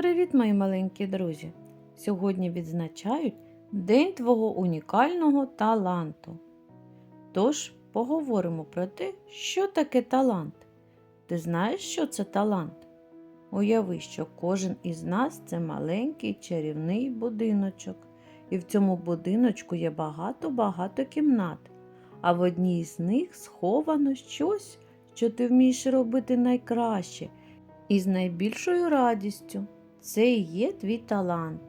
Привіт, мої маленькі друзі! Сьогодні відзначають День твого унікального таланту. Тож поговоримо про те, що таке талант. Ти знаєш, що це талант? Уяви, що кожен із нас це маленький чарівний будиночок, і в цьому будиночку є багато-багато кімнат, а в одній з них сховано щось, що ти вмієш робити найкраще і з найбільшою радістю. Це і є твій талант.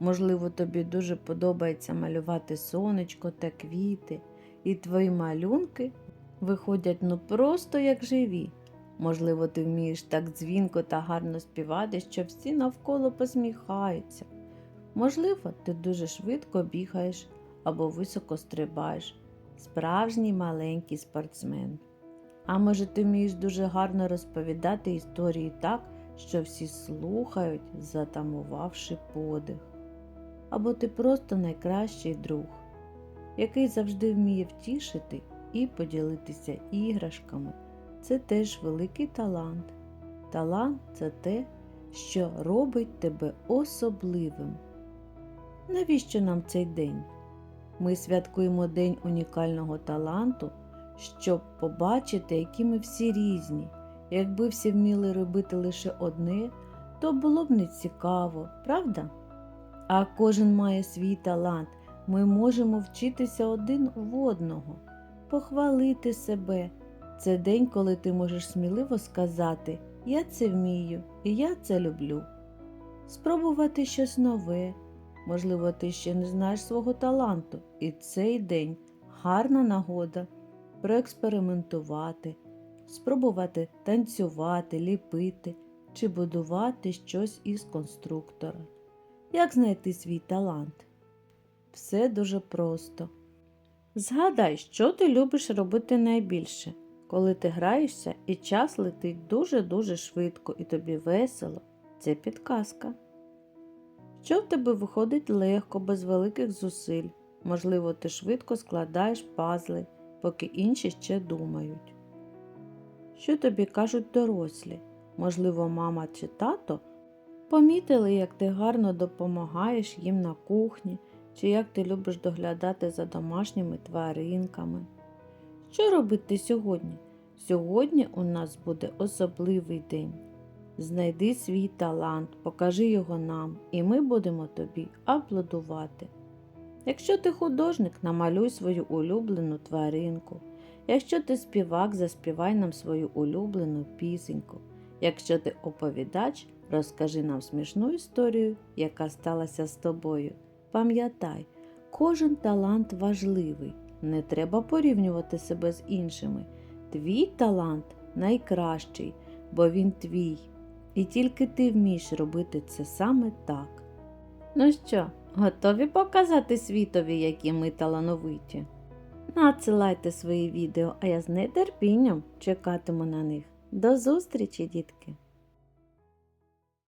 Можливо, тобі дуже подобається малювати сонечко та квіти, і твої малюнки виходять ну просто як живі. Можливо, ти вмієш так дзвінко та гарно співати, що всі навколо посміхаються. Можливо, ти дуже швидко бігаєш або високо стрибаєш. Справжній маленький спортсмен. А може, ти вмієш дуже гарно розповідати історії так, що всі слухають, затамувавши подих. Або ти просто найкращий друг, який завжди вміє втішити і поділитися іграшками. Це теж великий талант. Талант це те, що робить тебе особливим. Навіщо нам цей день? Ми святкуємо День унікального таланту, щоб побачити, які ми всі різні. Якби всі вміли робити лише одне, то було б не цікаво, правда? А кожен має свій талант. Ми можемо вчитися один в одного, похвалити себе. Це день, коли ти можеш сміливо сказати Я це вмію і я це люблю. Спробувати щось нове. Можливо, ти ще не знаєш свого таланту, і цей день гарна нагода проекспериментувати, спробувати танцювати, ліпити чи будувати щось із конструктора. Як знайти свій талант? Все дуже просто. Згадай, що ти любиш робити найбільше, коли ти граєшся і час летить дуже-дуже швидко і тобі весело. Це підказка. Що в тебе виходить легко, без великих зусиль. Можливо, ти швидко складаєш пазли, поки інші ще думають. Що тобі кажуть дорослі? Можливо, мама чи тато помітили, як ти гарно допомагаєш їм на кухні, чи як ти любиш доглядати за домашніми тваринками. Що робити сьогодні? Сьогодні у нас буде особливий день. Знайди свій талант, покажи його нам, і ми будемо тобі аплодувати. Якщо ти художник, намалюй свою улюблену тваринку. Якщо ти співак, заспівай нам свою улюблену пісеньку. Якщо ти оповідач, розкажи нам смішну історію, яка сталася з тобою. Пам'ятай, кожен талант важливий, не треба порівнювати себе з іншими. Твій талант найкращий, бо він твій. І тільки ти вмієш робити це саме так. Ну що, готові показати світові, які ми талановиті? Надсилайте свої відео, а я з нетерпінням чекатиму на них. До зустрічі, дітки!